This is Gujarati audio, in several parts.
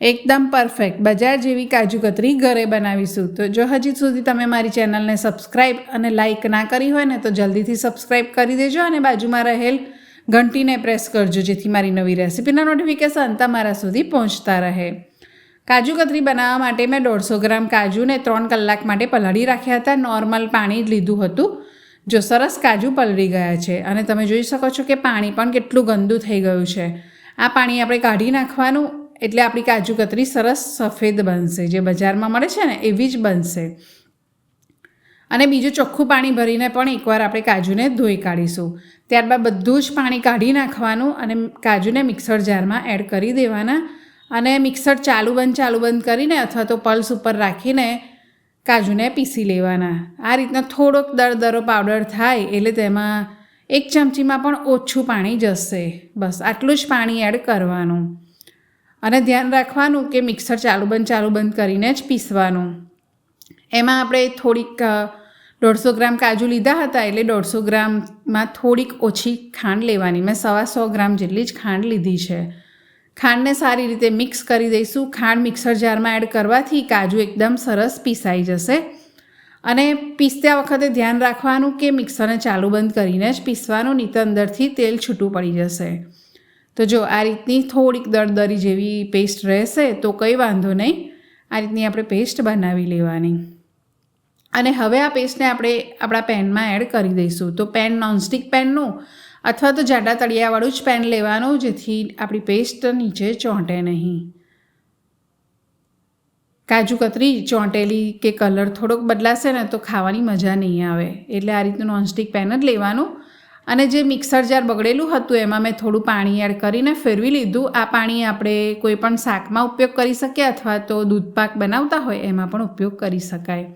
એકદમ પરફેક્ટ બજાર જેવી કાજુ કતરી ઘરે બનાવીશું. તો જો હજી સુધી તમે મારી ચેનલને સબસ્ક્રાઈબ અને લાઇક ના કરી હોય ને, તો જલ્દીથી સબસ્ક્રાઈબ કરી દેજો અને બાજુમાં રહેલ ઘંટીને પ્રેસ કરજો, જેથી મારી નવી રેસિપીના નોટિફિકેશન તમારા સુધી પહોંચતા રહે. કાજુ કતરી બનાવવા માટે મેં દોઢસો ગ્રામ કાજુને ત્રણ કલાક માટે પલાળી રાખ્યા હતા. નોર્મલ પાણી લીધું હતું. જો સરસ કાજુ પલળી ગયા છે. અને તમે જોઈ શકો છો કે પાણી પણ કેટલું ગંદુ થઈ ગયું છે. આ પાણી આપણે કાઢી નાખવાનું એટલે આપણી કાજુ કતરી સરસ સફેદ બનશે. જે બજારમાં મળે છે ને, એવી જ બનશે. અને બીજું ચોખ્ખું પાણી ભરીને પણ એકવાર આપણે કાજુને ધોઈ કાઢીશું. ત્યારબાદ બધું જ પાણી કાઢી નાખવાનું અને કાજુને મિક્સર જારમાં એડ કરી દેવાના. અને મિક્સર ચાલુ બંધ ચાલુ બંધ કરીને અથવા તો પલ્સ ઉપર રાખીને કાજુને પીસી લેવાના. આ રીતના થોડોક દરદરો પાવડર થાય એટલે તેમાં એક ચમચીમાં પણ ઓછું પાણી જશે. બસ આટલું જ પાણી એડ કરવાનું. અને ધ્યાન રાખવાનું કે મિક્સર ચાલુ બંધ ચાલુ બંધ કરીને જ પીસવાનું. એમાં આપણે થોડીક દોઢસો ગ્રામ કાજુ લીધા હતા એટલે દોઢસો ગ્રામમાં થોડીક ઓછી ખાંડ લેવાની. મેં સવા સો ગ્રામ જેટલી જ ખાંડ લીધી છે. ખાંડને સારી રીતે મિક્સ કરી દઈશું. ખાંડ મિક્સર જારમાં એડ કરવાથી કાજુ એકદમ સરસ પીસાઈ જશે. અને પીસતા વખતે ધ્યાન રાખવાનું કે મિક્સરને ચાલુ બંધ કરીને જ પીસવાનું, નહીં અંદરથી તેલ છૂટું પડી જશે. તો જો આ રીતની થોડીક દરદરી જેવી પેસ્ટ રહેશે તો કંઈ વાંધો નહીં. આ રીતની આપણે પેસ્ટ બનાવી લેવાની. અને હવે આ પેસ્ટને આપણે આપણા પેનમાં એડ કરી દઈશું. તો પેન નોનસ્ટિક પેનનું અથવા તો જાડા તળિયાવાળું જ પેન લેવાનું, જેથી આપણી પેસ્ટ નીચે ચોંટે નહીં. કાજુ કતરી ચોંટેલી કે કલર થોડોક બદલાશે ને તો ખાવાની મજા નહીં આવે. એટલે આ રીતનું નોનસ્ટિક પેન જ લેવાનું. અને જે મિક્સર જાર બગડેલું હતું, એમાં મેં થોડું પાણી એડ કરીને ફેરવી લીધું. આ પાણી આપણે કોઈ પણ શાકમાં ઉપયોગ કરી શકીએ અથવા તો દૂધપાક બનાવતા હોય, એમાં પણ ઉપયોગ કરી શકાય.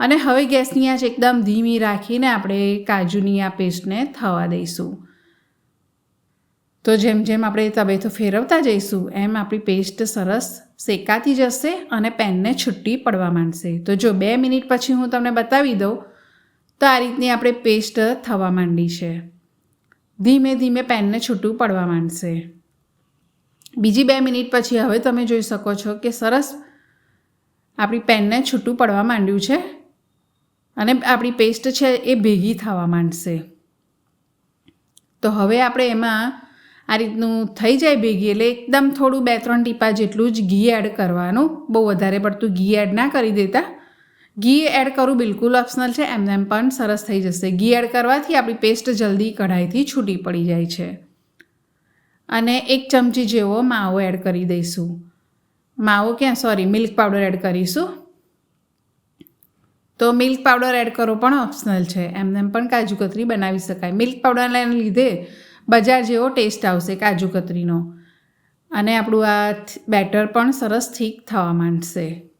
અને હવે ગેસની આંચ એકદમ ધીમી રાખીને આપણે કાજુની આ પેસ્ટને થવા દઈશું. તો જેમ જેમ આપણે તબેથો ફેરવતા જઈશું, એમ આપણી પેસ્ટ સરસ શેકાતી જશે અને પેનને છુટ્ટી પડવા માંડશે. તો જો બે મિનિટ પછી હું તમને બતાવી દઉં તો આ રીતની આપણે પેસ્ટ થવા માંડી છે. ધીમે ધીમે પેનને છૂટું પડવા માંડશે. બીજી બે મિનિટ પછી હવે તમે જોઈ શકો છો કે સરસ આપણી પેનને છૂટું પડવા માંડ્યું છે અને આપણી પેસ્ટ છે એ ભેગી થવા માંડશે. તો હવે આપણે એમાં આ રીતનું થઈ જાય ભેગી એટલે એકદમ થોડું બે ત્રણ ટીપા જેટલું જ ઘી એડ કરવાનું. બહુ વધારે પડતું ઘી એડ ના કરી દેતા. ઘી એડ કરવું બિલકુલ ઓપ્શનલ છે, એમને એમ પણ સરસ થઈ જશે. ઘી એડ કરવાથી આપણી પેસ્ટ જલ્દી કઢાઈથી છૂટી પડી જાય છે. અને એક ચમચી જેવો માવો એડ કરી દઈશું. માવો ક્યાં? સોરી મિલ્ક પાવડર એડ કરીશું. તો મિલ્ક પાવડર એડ કરવો પણ ઓપ્શનલ છે. એમને એમ પણ કાજુ કતરી બનાવી શકાય. મિલ્ક પાવડરને લીધે બજાર જેવો ટેસ્ટ આવશે કાજુ કતરીનો. અને આપણું આ બેટર પણ સરસ ઠીક થવા માંડશે.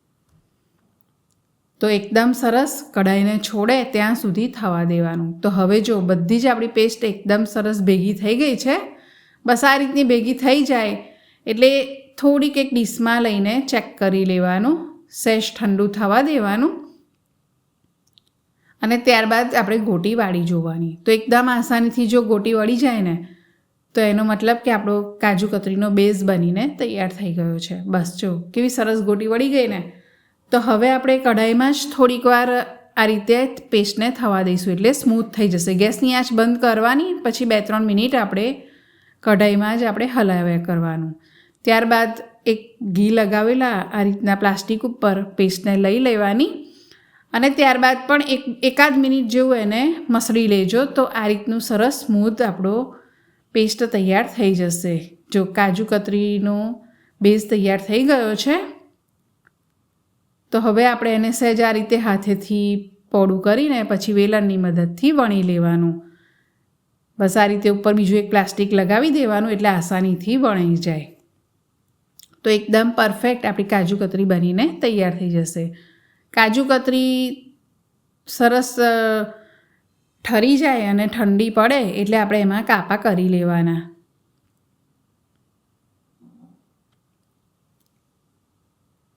તો એકદમ સરસ કઢાઈને છોડે ત્યાં સુધી થવા દેવાનું. તો હવે જો બધી જ આપણી પેસ્ટ એકદમ સરસ ભેગી થઈ ગઈ છે, બસ આ રીતની ભેગી થઈ જાય એટલે થોડીક એક ડીશમાં લઈને ચેક કરી લેવાનું, સેશ ઠંડુ થવા દેવાનું. અને ત્યારબાદ આપણે ગોટી વાળી જોવાની. તો એકદમ આસાનીથી જો ગોટી વળી જાય ને, તો એનો મતલબ કે આપણો કાજુ કતરીનો બેઝ બનીને તૈયાર થઈ ગયો છે. બસ જો, કેવી સરસ ગોટી વળી ગઈ ને. તો હવે આપણે કઢાઈમાં જ થોડીક વાર આ રીતે પેસ્ટને થવા દઈશું એટલે સ્મૂથ થઈ જશે. ગેસની આંચ બંધ કરવાની, પછી બે ત્રણ મિનિટ આપણે કઢાઈમાં જ આપણે હલાવ્યા કરવાનું. ત્યારબાદ એક ઘી લગાવેલા, આ રીતના પ્લાસ્ટિક ઉપર પેસ્ટને લઈ લેવાની અને ત્યારબાદ પણ એક, એકાદ મિનિટ જેવું એને મસળી લેજો તો આ રીતનું સરસ સ્મૂથ આપણો પેસ્ટ તૈયાર થઈ જશે. જો કાજુ કતરીનો બેઝ તૈયાર થઈ ગયો છે તો હવે આપણે એને સહેજ આ રીતે હાથેથી પોળું કરીને પછી વેલણની મદદથી વણી લેવાનું. બસ આ રીતે ઉપર બીજું એક પ્લાસ્ટિક લગાવી દેવાનું એટલે આસાનીથી વણાઈ જાય. તો એકદમ પરફેક્ટ આપણી કાજુ કતરી બનીને તૈયાર થઈ જશે. કાજુ કતરી સરસ ઠરી જાય અને ઠંડી પડે એટલે આપણે એમાં કાપા કરી લેવાના.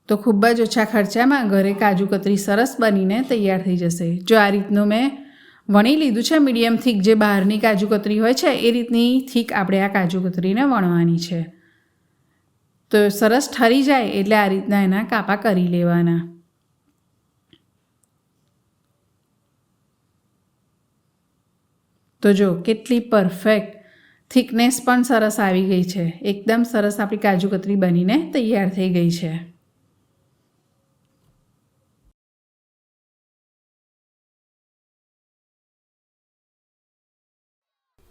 તો ખૂબ જ ઓછા ખર્ચામાં ઘરે કાજુ કતરી સરસ બનીને તૈયાર થઈ જશે. જો આ રીતનું મેં વણી લીધું છે, મીડિયમ થીક જે બહારની કાજુ કતરી હોય છે, એ રીતની થીક આપણે આ કાજુ કતરીને વણવાની છે. તો સરસ ઠરી જાય એટલે આ રીતના એના કાપા કરી લેવાના. તો જો કેટલી પરફેક્ટ થિકનેસ પણ સરસ આવી ગઈ છે. એકદમ સરસ આપણી કાજુ કતરી બનીને તૈયાર થઈ ગઈ છે.